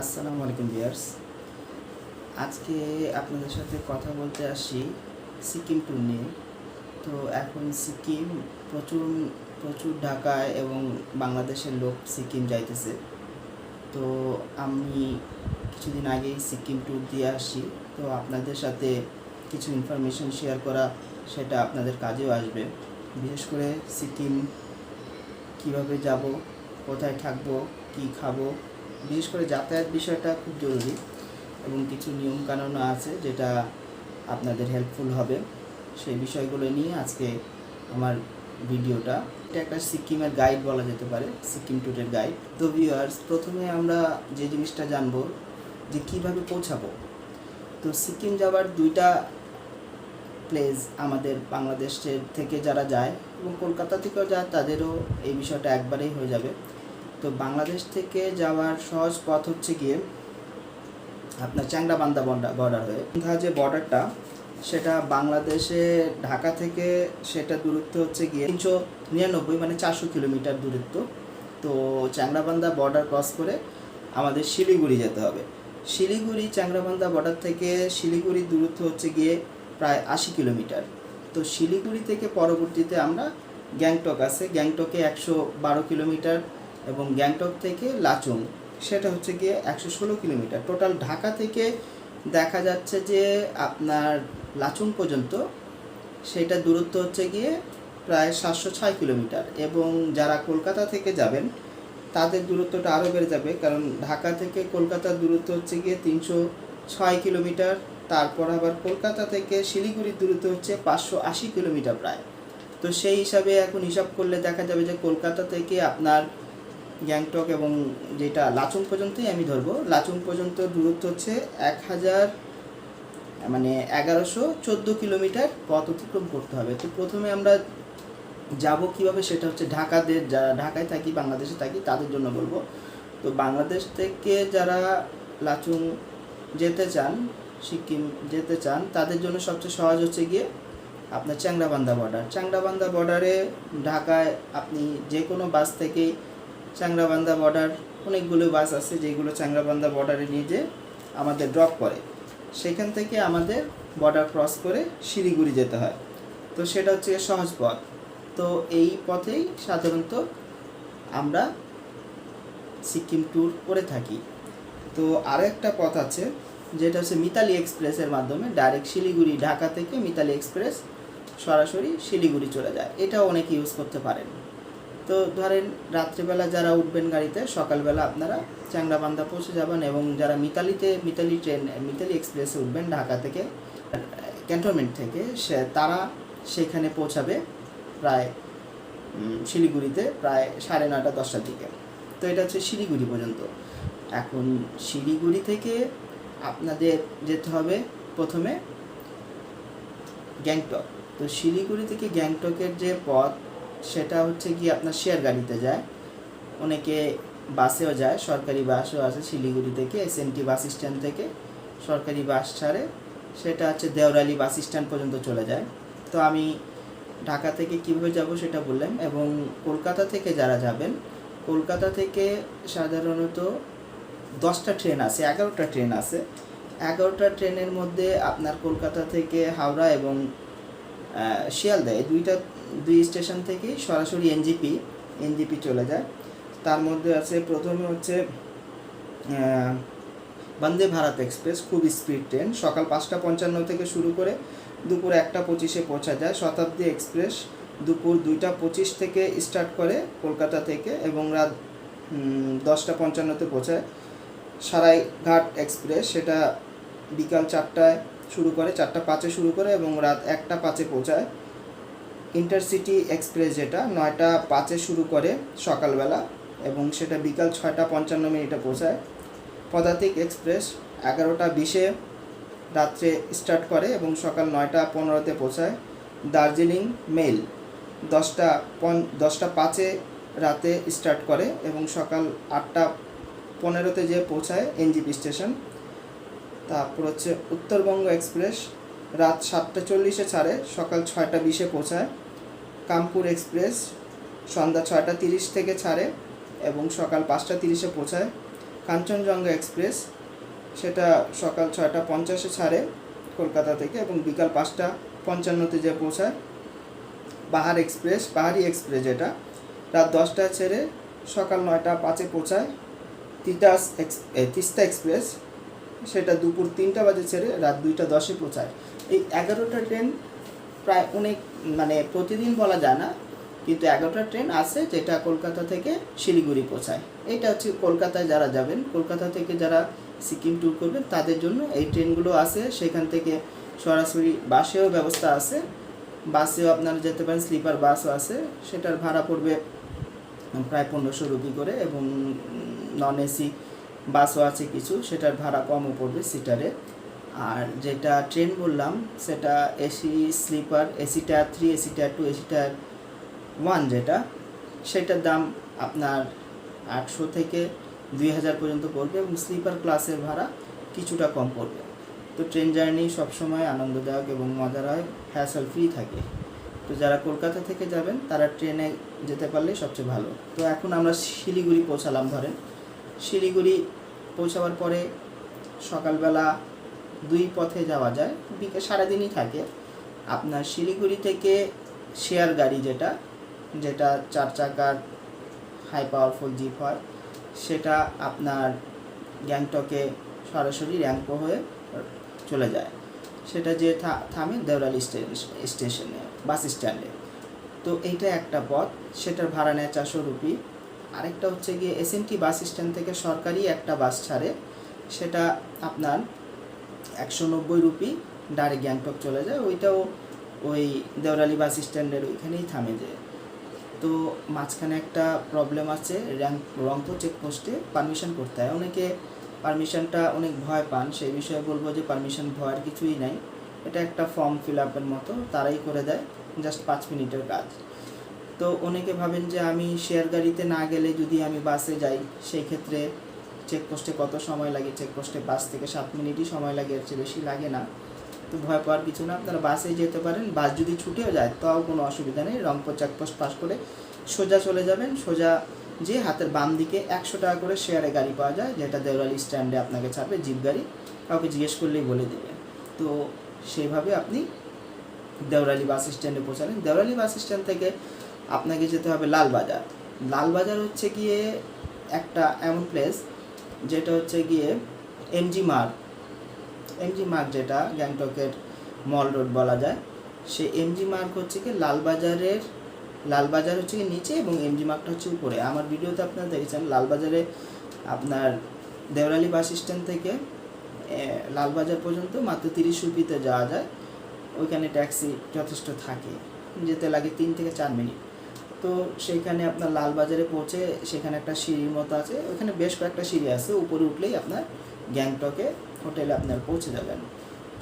আসসালামু আলাইকুম বিয়ার্স আজকে আপনাদের সাথে কথা বলতে আসি সিকিম ট্যুর নিয়ে। তো এখন সিকিম প্রচুর প্রচুর ঢাকায় এবং বাংলাদেশের লোক সিকিম যাইতেছে। তো আমি কিছুদিন আগেই সিকিম ট্যুর দিয়ে আসি। তো আপনাদের সাথে কিছু ইনফরমেশন শেয়ার করা সেটা আপনাদের কাজেও আসবে। বিশেষ করে সিকিম কীভাবে যাব, কোথায় থাকব, কি খাব বিশেষ করে যাতায়াত বিষয়টা খুব জরুরি এবং কিছু নিয়ম কানুনও আছে যেটা আপনাদের হেল্পফুল হবে। সেই বিষয়গুলো নিয়ে আজকে আমার ভিডিওটা। এটা একটা সিকিমের গাইড বলা যেতে পারে, সিকিম ট্যুরের গাইড তো ভিউয়ার্স প্রথমে আমরা যে জিনিসটা জানব যে কীভাবে পৌঁছাবো। তো সিকিম যাওয়ার দুইটা প্লেস আমাদের বাংলাদেশের থেকে যারা যায় এবং কলকাতা থেকেও যায়, তাদেরও এই বিষয়টা একবারেই হয়ে যাবে। তো বাংলাদেশ থেকে যাওয়ার সহজ পথ হচ্ছে গিয়ে আপনার চ্যাংরাবান্ধা বর্ডার বর্ডার হয়ে। যে বর্ডারটা সেটা বাংলাদেশে ঢাকা থেকে সেটা দূরত্ব হচ্ছে গিয়ে তিনশো নিরানব্বই মানে চারশো কিলোমিটার দূরত্ব। তো চ্যাংরাবান্ধা বর্ডার ক্রস করে আমাদের শিলিগুড়ি যেতে হবে। শিলিগুড়ি চ্যাংরাবান্ধা বর্ডার থেকে শিলিগুড়ির দূরত্ব হচ্ছে গিয়ে প্রায় আশি কিলোমিটার। তো শিলিগুড়ি থেকে পরবর্তীতে আমরা গ্যাংটক আছে। গ্যাংটকে একশো বারো কিলোমিটার এবং গ্যাংটক থেকে লাচুং, সেটা হচ্ছে গিয়ে একশো ষোলো কিলোমিটার। টোটাল ঢাকা থেকে দেখা যাচ্ছে যে আপনার লাচুং পর্যন্ত, সেটা দূরত্ব হচ্ছে গিয়ে প্রায় সাতশো ছয় কিলোমিটার। এবং যারা কলকাতা থেকে যাবেন, তাদের দূরত্বটা আরও বেড়ে যাবে, কারণ ঢাকা থেকে কলকাতার দূরত্ব হচ্ছে গিয়ে তিনশো ছয় কিলোমিটার, তারপর আবার কলকাতা থেকে শিলিগুড়ির দূরত্ব হচ্ছে পাঁচশো আশি কিলোমিটার প্রায়। তো সেই হিসাবে এখন হিসাব করলে দেখা যাবে যে কলকাতা থেকে আপনার গ্যাংটক এবং যেটা লাচুং পর্যন্তই আমি ধরবো। লাচুং পর্যন্ত দূরত্ব হচ্ছে এক হাজার মানে এগারোশো চোদ্দ কিলোমিটার পথ অতিক্রম করতে হবে। তো প্রথমে আমরা যাব কীভাবে সেটা হচ্ছে ঢাকাদের, যারা ঢাকায় থাকি, বাংলাদেশে থাকি, তাদের জন্য বলব। তো বাংলাদেশ থেকে যারা লাচুং যেতে চান, সিকিম যেতে চান, তাদের জন্য সবচেয়ে সহজ হচ্ছে গিয়ে আপনার চ্যাংরাবান্ধা বর্ডার চ্যাংরাবান্ধা বর্ডারে ঢাকায় আপনি যে কোনো বাস থেকেই চ্যাংরাবান্ধা বর্ডার অনেকগুলো বাস আছে যেগুলো চ্যাংরাবান্ধা বর্ডারে নিয়ে যে আমাদের ড্রপ করে। সেখান থেকে আমাদের বর্ডার ক্রস করে শিলিগুড়ি যেতে হয়। তো সেটা হচ্ছে সহজ পথ। তো এই পথেই সাধারণত আমরা সিকিম ট্যুর করে থাকি। তো আরও একটা পথ আছে, যেটা হচ্ছে মিতালি এক্সপ্রেসের মাধ্যমে ডাইরেক্ট শিলিগুড়ি ঢাকা থেকে মিতালি এক্সপ্রেস সরাসরি শিলিগুড়ি চলে যায়। এটাও অনেকে ইউজ করতে পারেন। তো ধরেন রাত্রিবেলা যারা উঠবেন গাড়িতে, সকালবেলা আপনারা চ্যাংরাবান্ধা পৌঁছে যাবেন এবং যারা মিতালিতে, মিতালি ট্রেন, মিতালি এক্সপ্রেসে উঠবেন ঢাকা থেকে, ক্যান্টনমেন্ট থেকে, সে, তারা সেখানে পৌঁছাবে প্রায় শিলিগুড়িতে প্রায় সাড়ে নটা দশটার দিকে। তো এটা হচ্ছে শিলিগুড়ি পর্যন্ত। এখন শিলিগুড়ি থেকে আপনাদের যেতে হবে প্রথমে গ্যাংটক। তো শিলিগুড়ি থেকে গ্যাংটকের যে পথ সেটা হচ্ছে কি আপনার শেয়ার গাড়িতে যায়। অনেকে বাসেও যায়, সরকারি বাসও আছে শিলিগুড়ি থেকে এস এসএনটি বাস স্ট্যান্ড থেকে, সরকারি বাস ছাড়ে। সেটা হচ্ছে দেওরালি বাস স্ট্যান্ড পর্যন্ত চলে যায়। তো আমি ঢাকা থেকে কীভাবে যাব সেটা বললাম এবং কলকাতা থেকে যারা যাবেন, কলকাতা থেকে সাধারণত দশটা ট্রেন আছে, এগারোটা ট্রেন আছে। এগারোটা ট্রেনের মধ্যে আপনার কলকাতা থেকে হাওড়া এবং শিয়ালদা, এই দুইটা দুই স্টেশন থেকেই সরাসরি এনজিপি এনজিপি চলে যায়। তার মধ্যে আছে, প্রথমে হচ্ছে বন্দে ভারত এক্সপ্রেস, খুব স্পিড ট্রেন। সকাল পাঁচটা পঞ্চান্ন থেকে শুরু করে দুপুর একটা পঁচিশে পৌঁছা যায়। শতাব্দী এক্সপ্রেস দুপুর দুইটা পঁচিশ থেকে স্টার্ট করে কলকাতা থেকে এবং রাত দশটা পঞ্চান্নতে পৌঁছায়। সারাইঘাট এক্সপ্রেস, সেটা বিকাল চারটায় শুরু করে, চারটা পাঁচে শুরু করে এবং রাত একটা পাঁচে পৌঁছায়। ইন্টারসিটি এক্সপ্রেস যেটা নয়টা পাঁচে শুরু করে সকালবেলা এবং সেটা বিকাল ছয়টা পঞ্চান্ন মিনিটে পৌঁছায়। পদাতিক এক্সপ্রেস এগারোটা বিশে রাত্রে স্টার্ট করে এবং সকাল নয়টা পনেরোতে পৌঁছায়। দার্জিলিং মেল দশটা পন, দশটা পাঁচে রাতে স্টার্ট করে এবং সকাল আটটা পনেরোতে যে পৌঁছায় এনজিপি স্টেশন। তারপর হচ্ছে উত্তরবঙ্গ এক্সপ্রেস রাত সাতটা চল্লিশে ছাড়ে, সকাল ছয়টা বিশে পৌঁছায়। কামপুর এক্সপ্রেস সন্ধ্যা ছয়টা তিরিশ থেকে ছাড়ে এবং সকাল পাঁচটা তিরিশে পৌঁছায়। কাঞ্চনজঙ্ঘা এক্সপ্রেস সেটা সকাল ছয়টা পঞ্চাশে ছাড়ে কলকাতা থেকে এবং বিকাল পাঁচটা পঞ্চান্নতে যে পৌঁছায়। বাহার এক্সপ্রেস পাহাড়ি এক্সপ্রেস এটা। রাত দশটায় ছেড়ে সকাল নয়টা পাঁচে পৌঁছায়। তিতাস এক্স তিস্তা এক্সপ্রেস সেটা দুপুর তিনটা বাজে ছেড়ে রাত দুইটা দশে পৌঁছায়। এই এগারোটা ট্রেন প্রায় অনেক মানে প্রতিদিন বলা যায় না, কিন্তু এগারোটা ট্রেন আছে যেটা কলকাতা থেকে শিলিগুড়ি পৌঁছায়। এটা হচ্ছে কলকাতায় যারা যাবেন, কলকাতা থেকে যারা সিকিম ট্যুর করবেন, তাদের জন্য এই ট্রেনগুলো আছে। সেখান থেকে সরাসরি বাসেও ব্যবস্থা আছে। বাসেও আপনারা যেতে পারেন, স্লিপার বাসও আছে। সেটার ভাড়া পড়বে প্রায় পনেরোশো রুপি করে এবং নন এসি বাসও আছে কিছু, সেটার ভাড়া কমও পড়বে সিটারে আর যেটা ট্রেন বললাম, সেটা AC sleeper AC tier three AC tier two AC tier one যেটা, সেটার দাম আপনার আটশো থেকে দুই হাজার পর্যন্ত পড়বে এবং স্লিপার ক্লাসের ভাড়া কিছুটা কম পড়বে। তো ট্রেন জার্নি সবসময় আনন্দদায়ক এবং মজার হয় হ্যাসেল ফ্রি থাকে। তো যারা কলকাতা থেকে যাবেন, তারা ট্রেনে যেতে পারলে সবচেয়ে ভালো। তো এখন আমরা শিলিগুড়ি পৌঁছালাম ধরেন। শিলিগুড়ি পৌঁছাবার পরে সকালবেলা দুই পথে যাওয়া যায়। বিকে সারাদিনই থাকে। আপনার শিলিগুড়ি থেকে শেয়ার গাড়ি যেটা যেটা চার চাকার হাই পাওয়ারফুল জিপ হয়, সেটা আপনার গ্যাংটকে সরাসরি র্যাঙ্কো হয়ে চলে যায়। সেটা যে থামে দেওরালি স্টে- স্টেশনে, বাস স্ট্যান্ডে। তো এইটা একটা পথ, সেটার ভাড়া নেয় চারশো রুপি। আরেকটা হচ্ছে গিয়ে এসএনটি বাস স্ট্যান্ড থেকে সরকারি একটা বাস ছাড়ে। সেটা আপনার একশো নব্বই রুপি ডাইরেক্ট গ্যাংটক চলে যায়, ওইটাও ওই দেওরালি বাস স্ট্যান্ডের ওইখানেই থামে যায়। তো মাঝখানে একটা প্রবলেম আছে র্যাঙ্ক রংপুর চেকপোস্টে পারমিশন করতে হয়। অনেকে পারমিশনটা অনেক ভয় পান, সেই বিষয়ে বলব যে পারমিশন ভয়ের কিছুই নাই। এটা একটা ফর্ম ফিল আপের মতো, তারাই করে দেয় জাস্ট পাঁচ মিনিটের কাজ। তো অনেকে ভাবেন যে আমি শেয়ার গাড়িতে না গেলে যদি আমি বাসে যাই, সেই ক্ষেত্রে চেকপোস্টে কত সময় লাগে, চেকপোস্টে বাস থেকে সাত মিনিটই সময় লাগে, এর চেয়ে বেশি লাগে না। তো ভয় পাওয়ার কিছু না, আপনারা বাসে যেতে পারেন, বাস যদি ছুটেও যায়, তাও কোনো অসুবিধা নেই, রংপুর চেকপোস্ট পাস করে সোজা চলে যাবেন, সোজা যে হাতের বাম দিকে একশো টাকা করে শেয়ারে গাড়ি পাওয়া যায়, যেটা দেওরালি স্ট্যান্ডে আপনাকে ছাড়বে, জিপ গাড়ি, কাউকে জিজ্ঞেস করলেই বলে দেবে। তো সেইভাবে আপনি দেওরালি বাস স্ট্যান্ডে পৌঁছালেন। দেওরালি বাস স্ট্যান্ড থেকে আপনাকে যেতে হবে লালবাজার। লালবাজার হচ্ছে গিয়ে একটা এমন প্লেস যেটা হচ্ছে গিয়ে এমজি মার্গ এমজি মার্গ যেটা গ্যাংটকের মল রোড বলা যায়, সে এমজি মার্গ হচ্ছে কি লালবাজারের, লালবাজার হচ্ছে কি নিচে এবং এমজি মার্গটা হচ্ছে উপরে। আমার ভিডিওতে আপনারা দেখেছেন, লালবাজারে আপনার দেওরালি বাস স্ট্যান্ড থেকে লালবাজার পর্যন্ত মাত্র তিরিশ রুপিতে যাওয়া যায়। ওইখানে ট্যাক্সি যথেষ্ট থাকে, যেতে লাগে তিন থেকে চার মিনিট। তো সেইখানে আপনার লালবাজারে পৌঁছে সেখানে একটা সিঁড়ির মতো আছে। ওইখানে বেশ কয়েকটা সিঁড়ি আছে। উপরে উঠলেই আপনার গ্যাংটকে হোটেলে আপনার পৌঁছে যাবেন।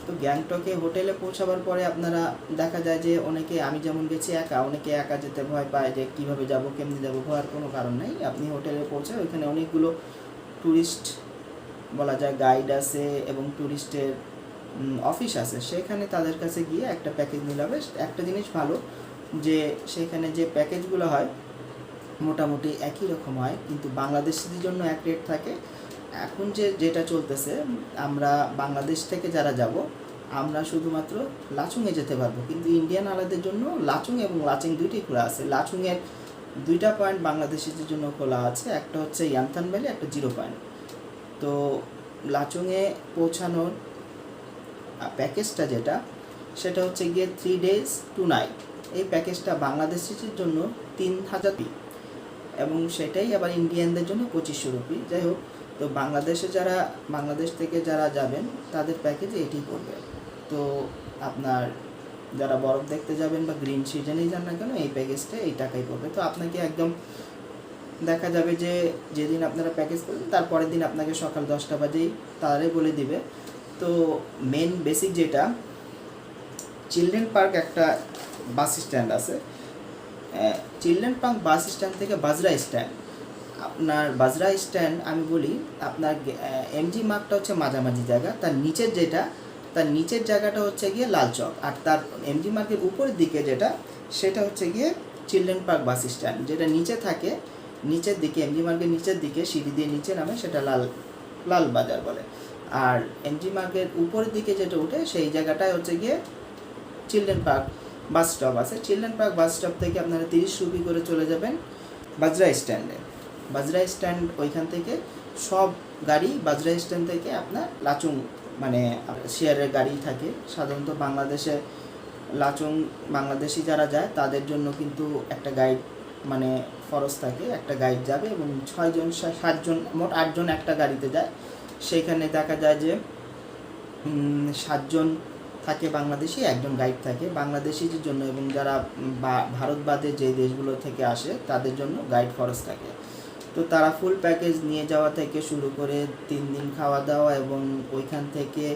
তো গ্যাংটকে হোটেলে পৌঁছাবার পরে আপনারা দেখা যায় যে অনেকে, আমি যেমন গেছি একা, অনেকে একা যেতে ভয় পায় যে কীভাবে যাব, কেমনি যাব, ভয়ের কোনো কারণ নেই। আপনি হোটেলে পৌঁছে ওইখানে অনেকগুলো ট্যুরিস্ট বলা যায় গাইড আছে এবং ট্যুরিস্টের অফিস আছে। সেখানে তাদের কাছে গিয়ে একটা প্যাকেজ নিলে হবে একটা জিনিস ভালো যে সেখানে যে প্যাকেজগুলো হয়, মোটামুটি একই রকম হয়, কিন্তু বাংলাদেশিদের জন্য এক রেট থাকে। এখন যে যেটা চলতেছে, আমরা বাংলাদেশ থেকে যারা যাব, আমরা শুধুমাত্র লাচুংয়ে যেতে পারব। কিন্তু ইন্ডিয়ান আলাদের জন্য লাচুং এবং লাচিং দুইটি খোলা আছে। লাচুংয়ের দুইটা পয়েন্ট বাংলাদেশিদের জন্য খোলা আছে, একটা হচ্ছে ইয়ান্থান ভ্যালি একটা জিরো পয়েন্ট তো লাচুংয়ে পৌঁছানোর প্যাকেজটা যেটা, সেটা হচ্ছে গিয়ে থ্রি ডেজ টু নাইট এই প্যাকেজটা বাংলাদেশিদের জন্য তিন হাজার এবং সেটাই আবার ইন্ডিয়ানদের জন্য পঁচিশশো রুপি। যাই হোক, তো বাংলাদেশে যারা, বাংলাদেশ থেকে যারা যাবেন, তাদের প্যাকেজে এটি পড়বে। তো আপনার যারা বরফ দেখতে যাবেন বা গ্রিন সিজনেই যান না কেন, এই প্যাকেজটা এই টাকাই পড়বে। তো আপনাকে একদম দেখা যাবে যে, যেদিন আপনারা প্যাকেজ করবেন তারপরের দিন আপনাকে সকাল দশটা বাজেই তারাই বলে দিবে। তো মেন বেসিক যেটা চিলড্রেন পার্ক একটা বাস স্ট্যান্ড আছে। চিলড্রেন পার্ক বাস স্ট্যান্ড থেকে বাজরা স্ট্যান্ড। আপনার বাজরা স্ট্যান্ড, আমি বলি, আপনার এমজি মার্কটা হচ্ছে মাঝামাঝি জায়গা। তার নিচের যেটা, তার নিচের জায়গাটা হচ্ছে গিয়ে লাল চক। আর তার এমজি মার্কের উপরের দিকে যেটা, সেটা হচ্ছে গিয়ে চিলড্রেন পার্ক বাস স্ট্যান্ড, যেটা নিচে থাকে। নিচের দিকে এমজি মার্কের নিচের দিকে, সিঁড়ি দিয়ে নিচে নামে, সেটা লাল লাল বাজার বলে। আর এমজি মার্কের উপরের দিকে যেটা উঠে সেই জায়গাটায় হচ্ছে গিয়ে চিলড্রেন পার্ক বাস স্টপ আছে। চিলড্রেন পার্ক বাস স্টপ থেকে আপনারা তিরিশ রুপি করে চলে যাবেন বাজরা স্ট্যান্ডে। বাজরা স্ট্যান্ড ওইখান থেকে সব গাড়ি বাজরা স্ট্যান্ড থেকে আপনার লাচুং মানে শেয়ারের গাড়ি থাকে। সাধারণত বাংলাদেশে লাচুং, বাংলাদেশি যারা যায়, তাদের জন্য কিন্তু একটা গাইড মানে ফরজ থাকে, একটা গাইড যাবে এবং ছয়জন সাতজন মোট আটজন একটা গাড়িতে যায়। সেইখানে দেখা যায় যে সাতজন থাকে বাংলাদেশি, একজন গাইড থাকে। বাংলাদেশিদের জন্য এবং যারা ভারত বাদে যে দেশগুলো থেকে আসে, তাদের জন্য গাইড ফরজ থাকে। তো তারা ফুল প্যাকেজ নিয়ে যাওয়া থেকে শুরু করে তিন দিন খাওয়া দাওয়া এবং ওইখান থেকে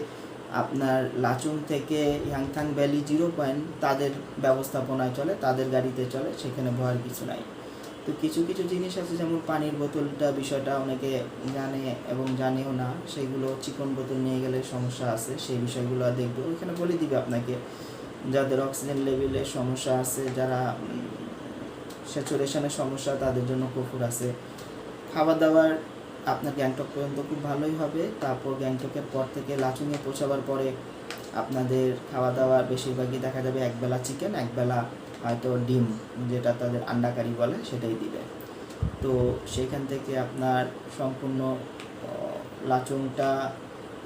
আপনার লাচুং থেকে ইয়াংথাং ভ্যালি জিরো পয়েন্ট তাদের ব্যবস্থাপনায় চলে, তাদের গাড়িতে চলে, সেখানে ভয়ের কিছু নাই। তো কিছু কিছু জিনিস আছে, যেমন পানির বোতলটা বিষয়টা অনেকে জানে এবং জানেও না। সেগুলো চিকন বোতল নিয়ে গেলে সমস্যা আছে, সেই বিষয়গুলো দেখবে। ওইখানে বলে দিবে আপনাকে, যাদের অক্সিজেন লেভেলের সমস্যা আছে, যারা স্যাচুরেশনের সমস্যা, তাদের জন্য কফুর আছে। খাওয়া দাওয়ার আপনার গ্যাংটক পর্যন্ত খুব ভালোই হবে। তারপর গ্যাংটকের পর থেকে লাচুংয়ে পৌঁছাবার পরে আপনাদের খাওয়া দাওয়া বেশিরভাগই দেখা যাবে একবেলা চিকেন একবেলা হয়তো ডিম যেটা তাদের আন্ডাকারি বলে সেটাই দিবে। তো সেখান থেকে আপনার সম্পূর্ণ লাচুংটা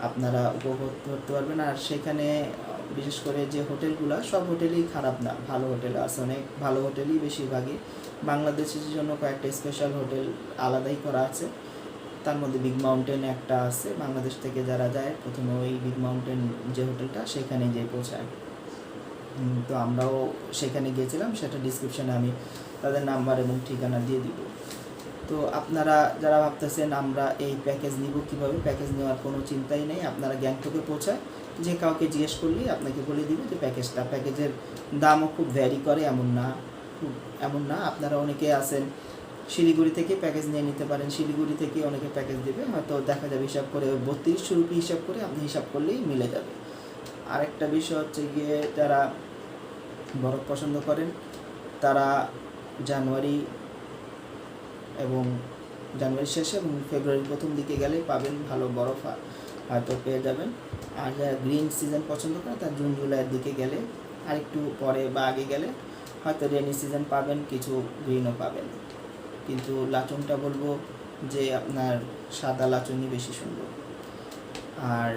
আপনারা উপভোগ করতে পারবেন। আর সেখানে বিশেষ করে যে হোটেলগুলো, সব হোটেলই খারাপ না, ভালো হোটেল আছে অনেক, ভালো হোটেলই বেশিরভাগই। বাংলাদেশের জন্য কয়েকটা স্পেশাল হোটেল আলাদাই করা আছে। তার মধ্যে বিগ মাউন্টেন একটা আছে, বাংলাদেশ থেকে যারা যায়, প্রথমে ওই বিগ মাউন্টেন যে হোটেলটা, সেখানে গিয়ে পৌঁছায়। তো আমরাও সেখানে গিয়েছিলাম, সেটা ডিসক্রিপশানে আমি তাদের নাম্বার এবং ঠিকানা দিয়ে দিব। তো আপনারা যারা ভাবতেছেন আমরা এই প্যাকেজ নিব কীভাবে প্যাকেজ নেওয়ার কোনো চিন্তাই নেই, আপনারা গ্যাংটকে পৌঁছায়, যে কাউকে জিজ্ঞেস করলেই আপনাকে বলে দিবে যে প্যাকেজটা প্যাকেজের দামও খুব ভ্যারি করে, এমন না, খুব এমন না, আপনারা অনেকে আছেন শিলিগুড়ি থেকে প্যাকেজ নিয়ে নিতে পারেন, শিলিগুড়ি থেকে অনেকে প্যাকেজ দেবে, হয়তো দেখা যাবে হিসাব করে বত্রিশশো রুপি হিসাব করে, আপনি হিসাব করলেই মিলে যাবে। আরেকটা বিষয় হচ্ছে গিয়ে যারা বরফ পছন্দ করেন, তারা জানুয়ারি এবং জানুয়ারি শেষে এবং ফেব্রুয়ারির প্রথম দিকে গেলে পাবেন ভালো বরফ হয়তো পেয়ে যাবেন। আর যারা গ্রিন সিজন পছন্দ করে, তার জুন, জুলাইয়ের দিকে গেলে আরেকটু পরে বা আগে গেলে হয়তো রেনি সিজন পাবেন, কিছু গ্রিনও পাবেন। কিন্তু লাচুনটা বলব যে আপনার সাদা লাচুনই বেশি সুন্দর। আর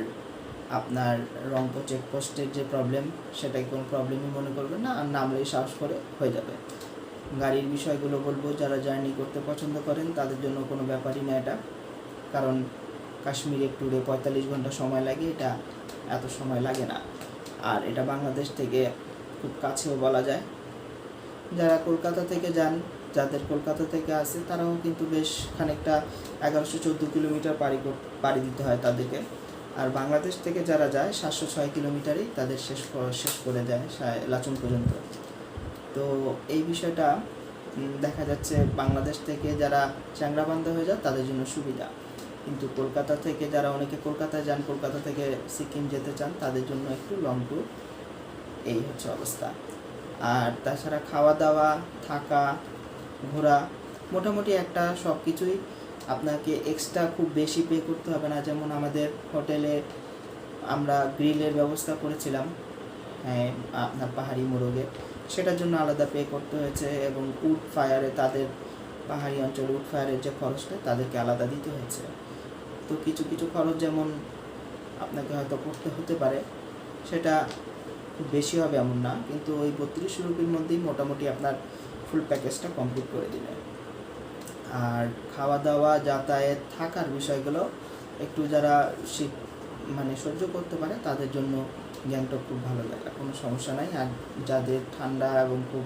আপনার রংপুর চেকপোস্টের যে প্রবলেম সেটাই কোনো প্রবলেমই মনে করবেন না। আর নামলেই সাহস করে হয়ে যাবে। গাড়ির বিষয়গুলো বলব, যারা জার্নি করতে পছন্দ করেন, তাদের জন্য কোনো ব্যাপারই না এটা। কারণ কাশ্মীরে ট্যুরে পঁয়তাল্লিশ ঘণ্টা সময় লাগে, এটা এত সময় লাগে না। আর এটা বাংলাদেশ থেকে খুব কাছেও বলা যায়। যারা কলকাতা থেকে যান, যাদের কলকাতা থেকে আসে, তারাও কিন্তু বেশ খানিকটা এগারোশো চোদ্দ কিলোমিটার পাড়ি পাড়ি দিতে হয় তাদেরকে। আর বাংলাদেশ থেকে যারা যায়, সাতশো ছয় কিলোমিটারই তাদের শেষ শেষ করে যায় সা- লাচুং পর্যন্ত। তো এই বিষয়টা দেখা যাচ্ছে বাংলাদেশ থেকে যারা চ্যাংরাবান্ধা হয়ে যায়, তাদের জন্য সুবিধা। কিন্তু কলকাতা থেকে যারা, অনেকে কলকাতায় যান, কলকাতা থেকে সিকিম যেতে চান, তাদের জন্য একটু লং ট্যুর এই হচ্ছে অবস্থা। আর তাছাড়া খাওয়া দাওয়া থাকা, ঘোরা, মোটামুটি একটা সব কিছুই আপনাকে এক্সট্রা খুব বেশি পে করতে হবে না। যেমন আমাদের হোটেলে আমরা গ্রিলের ব্যবস্থা করেছিলাম হ্যাঁ আপনার পাহাড়ি মোরগে। সেটার জন্য আলাদা পে করতে হয়েছে এবং উড ফায়ারে তাদের পাহাড়ি অঞ্চলে উড ফায়ারের যে খরচটা, তাদেরকে আলাদা দিতে হয়েছে। তো কিছু কিছু খরচ যেমন আপনাকে হয়তো করতে হতে পারে, সেটা খুব বেশি হবে এমন না। কিন্তু ওই বত্রিশ রুপির মধ্যেই মোটামুটি আপনার ফুল প্যাকেজটা কমপ্লিট করে দিবে। আর খাওয়া দাওয়া যাতায়াত থাকার বিষয়গুলো একটু যারা শীত মানে সহ্য করতে পারে, তাদের জন্য গ্যাংটক খুব ভালো জায়গা কোনো সমস্যা নাই। আর যাদের ঠান্ডা এবং খুব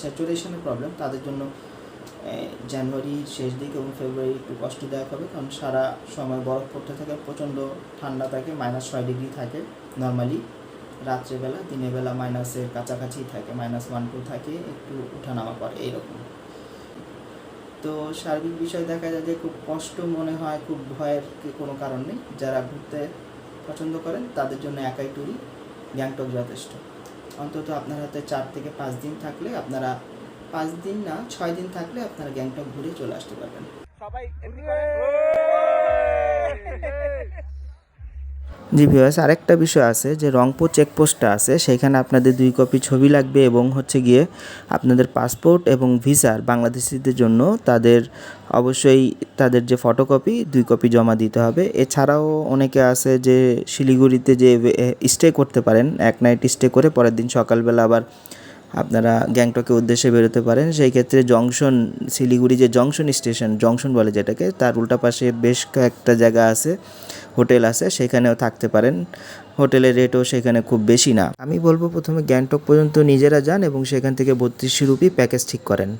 স্যাচুরেশনের প্রবলেম তাদের জন্য জানুয়ারির শেষ দিক এবং ফেব্রুয়ারি একটু কষ্টদায়ক হবে। কারণ সারা সময় বরফ পড়তে থাকে, প্রচণ্ড ঠান্ডা থাকে মাইনাস ছয় ডিগ্রি থাকে নর্মালি রাত্রেবেলা, দিনের বেলা মাইনাসের কাছাকাছি থাকে মাইনাস ওয়ান টু থাকে, একটু উঠানামা করে, এইরকম। তো সার্বিক বিষয় দেখা যায় যে খুব কষ্ট মনে হয় খুব ভয়ের কোনো কারণ নেই। যারা ঘুরতে পছন্দ করেন তাদের জন্য একাই ট্যুরই গ্যাংটক যথেষ্ট। অন্তত আপনার হাতে চার থেকে পাঁচ দিন থাকলে আপনারা পাঁচ দিন না ছয় দিন থাকলে আপনারা গ্যাংটক ঘুরে চলে আসতে পারবেন। জি ভিউয়ার্স আরেকটা বিষয় আছে যে রংপুর চেকপোস্টটা আছে, সেখানে আপনাদের দুই কপি ছবি লাগবে এবং হচ্ছে গিয়ে আপনাদের পাসপোর্ট এবং ভিসার বাংলাদেশিদের জন্য তাদের অবশ্যই তাদের যে ফটোকপি দুই কপি জমা দিতে হবে। এছাড়াও অনেকে আছে যে শিলিগুড়িতে যে স্টে করতে পারেন, এক নাইট স্টে করে পরের দিন সকালবেলা আবার আপনারা গ্যাংটকের উদ্দেশ্যে বেরোতে পারেন। সেই ক্ষেত্রে জংশন, শিলিগুড়ি যে জংশন স্টেশন, জংশন বলে যেটাকে, তার উল্টা পাশে বেশ কয়েকটা জায়গা আছে, হোটেল আছে, সেখানেও থাকতে পারেন। হোটেলের রেটও সেখানে খুব বেশি না। আমি বলব প্রথমে গ্যাংটক পর্যন্ত নিজেরা যান এবং সেখান থেকে বত্রিশশো রুপি প্যাকেজ ঠিক করেন।